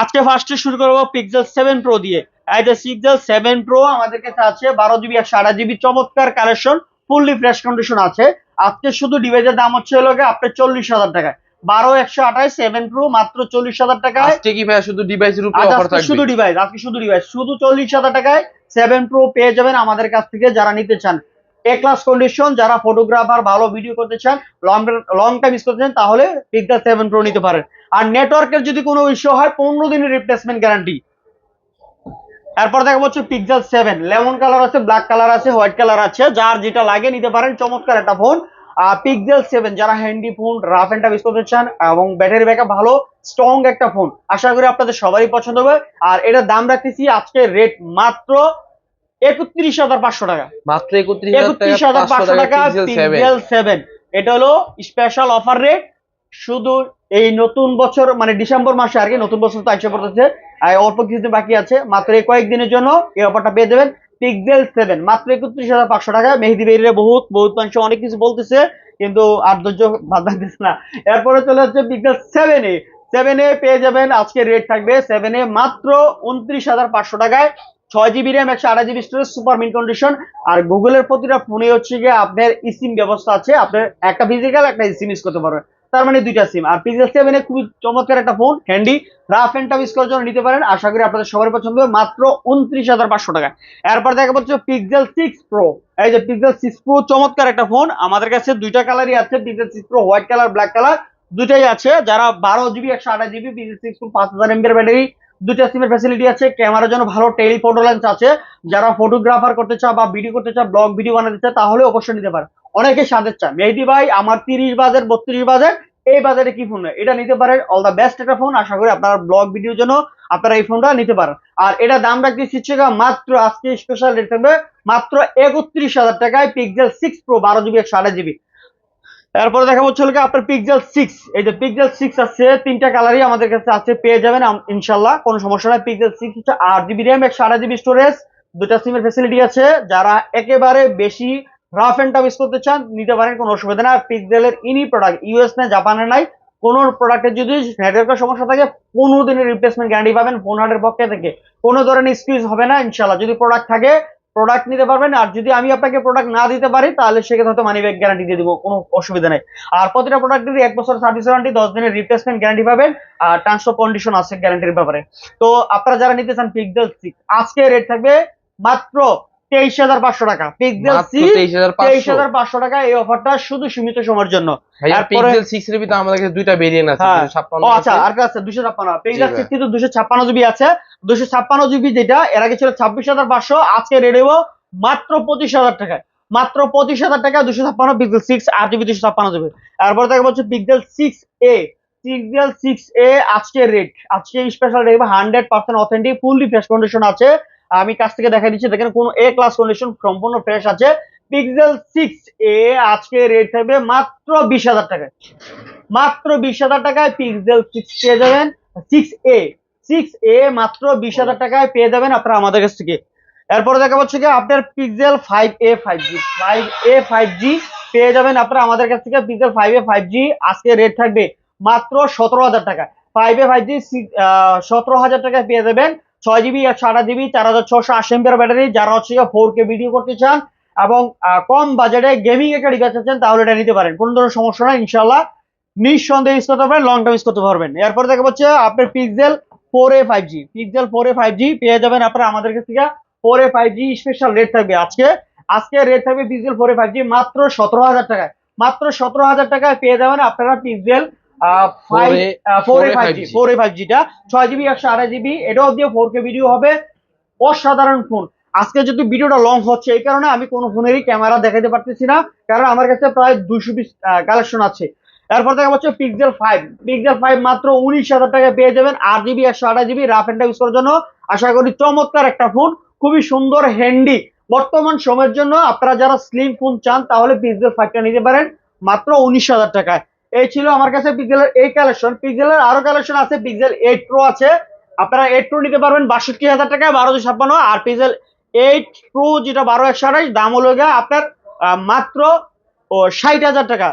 আজকে ফার্স্টে শুরু করব পিক্সেল সেভেন প্রো দিয়ে। যে পিক্সেল সেভেন প্রো আমাদের কাছে আছে বারো জিবি একশো আঠাশ জিবি চমৎকার কালেকশন ফুললি ফ্রেশ কন্ডিশন আছে। আজকে শুধু ডিভাইসের দাম হচ্ছে হলো আপনার চল্লিশ হাজার টাকায়। বারো একশো আঠাশ সেভেন প্রো মাত্র চল্লিশ হাজার টাকায়। কি ভাইয়া শুধু ডিভাইসের উপরে অফার আজকে শুধু ডিভাইস আজকে শুধু ডিভাইস শুধু চল্লিশ হাজার টাকায় সেভেন প্রো পেয়ে যাবেন আমাদের কাছ থেকে যারা নিতে চান। এ ক্লাস কন্ডিশন যারা ফটোগ্রাফার ভালো ভিডিও করতে চান লং লং টাইম ইউজ করতে চান, তাহলে পিকদার সেভেন প্রো নিতে পারেন। আর নেটওয়ার্কের যদি কোনো ইস্যু হয়, পনেরো দিনের রিপ্লেসমেন্ট গ্যারান্টি এরপর দেখা হচ্ছে পিক্সেল সেভেন লেমন কালার আছে ব্ল্যাক কালার আছে হোয়াইট কালার আছে, যার যেটা লাগে নিতে পারেন, চমৎকার একটা ফোন পিক্সেল সেভেন যারা handy phone rough tough use করতে চান, এবং ব্যাটারি ব্যাকআপ ভালো স্ট্রং একটা ফোন আশা করি আপনাদের সবারই পছন্দ হবে। আর এটার দাম রাখতেছি আজকে রেট মাত্র একত্রিশ হাজার পাঁচশো টাকা। মাত্র একত্রিশ হাজার পাঁচশো টাকা পিক্সেল সেভেন এটা হলো স্পেশাল অফার রেট শুধু এই নতুন বছর মানে ডিসেম্বর মাসে আর কি নতুন বছর তো আইসা পড়তেছে। আর অল্প কিছুদিন বাকি আছে। মাত্র এই কয়েকদিনের জন্য এই অফারটা পেয়ে দেবেন পিক্সেল সেভেন মাত্র একত্রিশ হাজার পাঁচশো টাকা। মেহেদি বেরিয়ে বহুত বহুত মানুষ অনেক কিছু বলতেছে কিন্তু আর ধৈর্য বাদ দিচ্ছে না। এরপরে চলে Pixel seven A. Seven A পেয়ে যাবেন আজকে রেট থাকবে সেভেন এ মাত্র উনত্রিশ হাজার পাঁচশো টাকায় ছয় জিবি র্যাম একশো আড়াই GB storage super mint condition আর গুগলের প্রতিটা ফোনে হচ্ছে গিয়ে আপনার ইসিম ব্যবস্থা আছে। আপনার একটা ফিজিক্যাল একটা সিম ইউজ করতে পারবেন। তার মানে দুইটা সিম আর পিক্সেল সেভেনে খুবই চমৎকার একটা phone handy rough and tough use করার জন্য নিতে পারেন। আশা করি আপনাদের সবার পছন্দ হবে। মাত্র উনত্রিশ হাজার পাঁচশো টাকা। এরপর দেখা পাচ্ছে পিক্সেল সিক্স প্রো এই যে পিক্সেল সিক্স প্রো চমৎকার একটা ফোন আমাদের কাছে দুইটা কালারই আছে। Pixel six Pro white colour black colour দুটাই আছে। যারা বারো জিবি একশো আঠাশ জিবি পিক্সেল সিক্স প্রো পাঁচ হাজার এমবির ব্যাটারি দুইটা সিমের ফ্যাসিলিটি আছে ক্যামেরার জন্য ভালো টেলিফোটো লেন্স আছে। যারা ফটোগ্রাফার করতে চায় বা ভিডিও করতে চায় ব্লগ ভিডিও বানাতে চায় তাহলে অবশ্যই নিতে পারে। অনেকে সাজের চায় মেহেদি ভাই, আমার তিরিশ বাজার, বত্রিশ বাজের, এই বাজারে কি ফোন এটা নিতে পারেন অল দ্য বেস্ট একটা ফোন আশা করি আপনার ব্লগ ভিডিওর জন্য আপনারা এই ফোনটা নিতে পারেন। আর এটা দাম রাখতেছি গিয়ে মাত্র, আজকে স্পেশাল রেট থাকবে মাত্র একত্রিশ হাজার টাকায় পিক্সেল সিক্স প্রো বারো জিবি একশো আঠাশ জিবি তারপরে দেখা হচ্ছে আপনার পিক্সেল সিক্স এই যে পিক্সেল সিক্স আছে, তিনটা কালারই আমাদের কাছে আছে, পেয়ে যাবেন ইনশাল্লাহ, কোনো সমস্যা নাই। পিক্সেল সিক্স হচ্ছে আট জিবি র্যাম একশো আঠাশ জিবি স্টোরেজ দুটা সিমের ফেসিলিটি আছে। যারা একেবারে বেশি রাফ অ্যান্ড টাফ ইউজ করতে চান, নিতে পারেন, কোনো অসুবিধা না পিক্সেলের ইনি প্রোডাক্ট ইউএস না জাপানে নাই, কোনো প্রোডাক্টের যদি নেটওয়ার্কের সমস্যা থাকে, পনেরো দিনের রিপ্লেসমেন্ট গ্যারান্টি পাবেন ফোন হার্টের পক্ষে থেকে। কোনো ধরনের এক্সকিউজ হবে না, ইনশাল্লাহ। যদি প্রোডাক্ট থাকে প্রোডাক্ট নিতে পারবেন আর যদি আমি আপনাকে প্রোডাক্ট না দিতে পারি তাহলে সেক্ষেত্রে হয়তো মানি ব্যাক গ্যারান্টি দিয়ে দিব কোনো অসুবিধা নেই। আর প্রতিটা প্রোডাক্টেরই এক বছর সার্ভিস ওয়ারেন্টি দশ দিনের রিপ্লেসমেন্ট গ্যারান্টি পাবেন আর ট্রান্সফার কন্ডিশন আছে গ্যারান্টির ব্যাপারে। তো আপনারা যারা নিতে চান পিক্সেল সিক্স আজকে রেট থাকবে মাত্র তেইশ হাজার পাঁচশো টাকা। সিক্স তেইশ হাজার পাঁচশো। টাকা এই অফারটা শুধু সীমিত সময়ের জন্য। ভাইয়া এরপরে- সিক্স এর ভিতরে আমাদের কাছে দুইটা ভেরিয়েন্ট আছে হ্যাঁ। ও আচ্ছা আর আছে দুশো ছাপ্পান্ন। সিক্স কিন্তু দুশো ছাপ্পান্ন জিবি আছে। দুশো ছাপ্পান্ন জিবি যেটা এর আগে ছিল ছাব্বিশ হাজার পাঁচশো, আজকে রেট হব মাত্র পঁচিশ হাজার টাকায়। মাত্র পঁচিশ হাজার টাকা দুশো ছাপ্পান্ন পিক্সেল সিক্স আট জিবি দুশো ছাপ্পান্ন জিবি তারপর দেখা হচ্ছে Pixel six A Pixel six A আজকে রেট আজকে special rate hundred percent authentic fully fresh condition আছে। আমি কাছ থেকে দেখা দিচ্ছি, দেখেন কোন এ ক্লাস কন্ডিশন সম্পূর্ণ ফ্রেশ আছে। পিক্সেল সিক্স এ আজকে রেট থাকবে মাত্র বিশ হাজার টাকায়। মাত্র বিশ হাজার টাকায় পিক্সেল সিক্স পেয়ে যাবেন। সিক্স এ সিক্স এ মাত্র বিশ হাজার টাকায় পেয়ে যাবেন আপনারা আমাদের কাছ থেকে। এরপরে দেখা যাচ্ছে কি আপনার Pixel five A five G five A five G পেয়ে যাবেন আপনারা আমাদের কাছ থেকে। Pixel five A five G আজকে রেট থাকবে মাত্র সতেরো হাজার টাকা। ফাইভ এ ফাইভ জি সতেরো হাজার টাকায় পেয়ে যাবেন। ছয় জিবি একশো আঠাশ জিবি চার হাজার ছশো আশি এমপিয়ার ব্যাটারি যারা হচ্ছে কি ফোর কে ভিডিও করতে চান এবং কম বাজেটে গেমিং একটা ডিভাইস চাচ্ছেন তাহলে এটা নিতে পারেন। কোনো ধরনের সমস্যা নাই ইনশাল্লাহ নিঃসন্দেহে ইউজ করতে পারবেন লং টাইম ইউজ করতে পারবেন। এরপর দেখা হচ্ছে আপনার Pixel four A five G Pixel four A five G পেয়ে যাবেন আপনারা আমাদের কাছ থেকে। Four A five G special rate থাকবে আজকে। আজকে রেট থাকবে Pixel four A five G মাত্র সতেরো হাজার টাকায়। মাত্র সতেরো হাজার টাকায় পেয়ে যাবেন আপনারা Pixel five four A five G four এ ফাইভ জিটা ছয় জিবি একশো আড়াই জিবি এটাও দিয়ে ফোর কে ভিডিও হবে। অসাধারণ ফোন আজকে যদি ভিডিওটা লং হচ্ছে এই কারণে আমি কোনো ফোনেরই ক্যামেরা দেখাতে পারতেছি না কারণ আমার কাছে প্রায় পিস কালেকশন আছে। এরপর দেখা হচ্ছে পিক্সেল ফাইভ পিক্সেল ফাইভ মাত্র উনিশ হাজার টাকায় পেয়ে যাবেন আট জিবি একশো আঠাশ জিবি রাফ এন্ড ইউজ করার জন্য। আশা করি চমৎকার একটা ফোন খুবই সুন্দর হ্যান্ডি বর্তমান সময়ের জন্য আপনারা যারা স্লিম ফোন চান, তাহলে পিক্সেল ফাইভটা নিতে পারেন মাত্র উনিশ হাজার টাকায়। এই ছিল আমার কাছে পিক্সেলের এই কালেকশন পিক্সেলের আরও কালেকশন আছে পিক্সেল এইট প্রো আছে। আপনারা এইট প্রো নিতে পারবেন বাষট্টি হাজার টাকায়, বারোশো ছাপ্পান্ন। আর পিক্সেল এইট প্রো যেটা বারো, একশো আঠাশ, দাম হলো গিয়ে আপনার মাত্র ষাট হাজার টাকা।